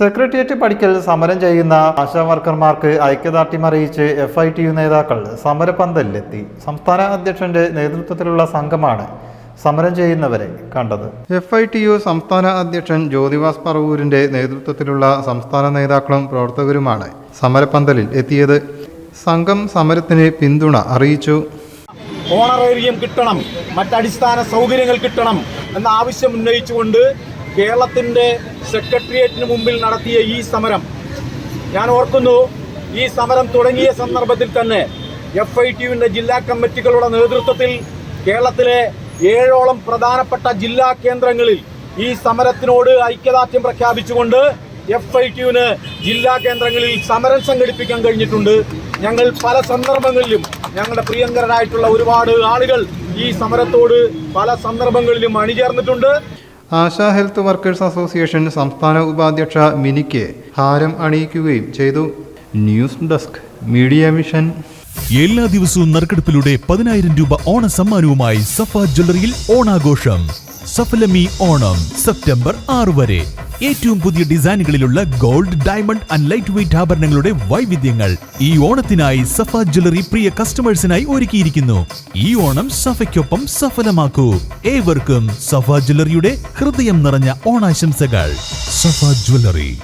Secretariat പടിക്കൽ സമരം ചെയ്യുന്ന ആശാ വർക്കർമാർക്ക് ഐക്യദാർഢ്യം അറിയിച്ച് എഫ് ഐ ടി യു നേതാക്കൾ സമരപന്തലിലെത്തി. സംസ്ഥാന അധ്യക്ഷന്റെ നേതൃത്വത്തിലുള്ള സംഘമാണ് സമരം ചെയ്യുന്നവരെ കണ്ടത്. എഫ് ഐ ടി യു സംസ്ഥാന അധ്യക്ഷൻ ജ്യോതിവാസ് പറവൂരിന്റെ നേതൃത്വത്തിലുള്ള സംസ്ഥാന നേതാക്കളും പ്രവർത്തകരുമാണ് സമരപന്തലിൽ എത്തിയത്. സംഘം സമരത്തിന് പിന്തുണ അറിയിച്ചു. ഓണറേറിയം കിട്ടണം. മറ്റടിസ്ഥാന സൗകര്യങ്ങൾ കിട്ടണം എന്ന ആവശ്യം ഉന്നയിച്ചുകൊണ്ട് കേരളത്തിന്റെ സെക്രട്ടേറിയറ്റിന് മുമ്പിൽ നടത്തിയ ഈ സമരം ഞാൻ ഓർക്കുന്നു ഈ സമരം തുടങ്ങിയ സന്ദർഭത്തിൽ തന്നെ എഫ് ഐ ടിയുവിന്റെ ജില്ലാ കമ്മിറ്റികളുടെ നേതൃത്വത്തിൽ കേരളത്തിലെ ഏഴോളം പ്രധാനപ്പെട്ട ജില്ലാ കേന്ദ്രങ്ങളിൽ ഈ സമരത്തിനോട് ഐക്യദാർഢ്യം പ്രഖ്യാപിച്ചുകൊണ്ട് എഫ് ഐ ടിയുവിന് ജില്ലാ കേന്ദ്രങ്ങളിൽ സമരം സംഘടിപ്പിക്കാൻ കഴിഞ്ഞിട്ടുണ്ട്. ഞങ്ങൾ പല സന്ദർഭങ്ങളിലും ഞങ്ങളുടെ പ്രിയങ്കരനായിട്ടുള്ള ഒരുപാട് ആളുകൾ ഈ സമരത്തോട് പല സന്ദർഭങ്ങളിലും അണിചേർന്നിട്ടുണ്ട്. ആശാ ഹെൽത്ത് വർക്കേഴ്സ് അസോസിയേഷൻ സംസ്ഥാന ഉപാധ്യക്ഷ മിനിക്ക് ഹാരം അണിയിക്കുകയും ചെയ്തു. News desk media mission. എല്ലാ ദിവസവും നറുക്കെടുപ്പിലൂടെ പതിനായിരം രൂപ ഓണ സമ്മാനവുമായി സഫ ജ്വല്ലറിയിൽ ഓണാഘോഷം. സഫലമി ഓണം സെപ്റ്റംബർ ആറ് വരെ. ഏറ്റവും പുതിയ ഡിസൈനുകളിലുള്ള gold diamond and light weight ആഭരണങ്ങളുടെ വൈവിധ്യങ്ങൾ ഈ ഓണത്തിനായി സഫ ജ്വല്ലറി പ്രിയ കസ്റ്റമേഴ്സിനായി ഒരുക്കിയിരിക്കുന്നു. ഈ ഓണം സഫയ്ക്കൊപ്പം സഫലമാക്കൂ. ഏവർക്കും സഫ ജ്വല്ലറിയുടെ ഹൃദയം നിറഞ്ഞ ഓണാശംസകൾ. സഫ ജ്വല്ലറി.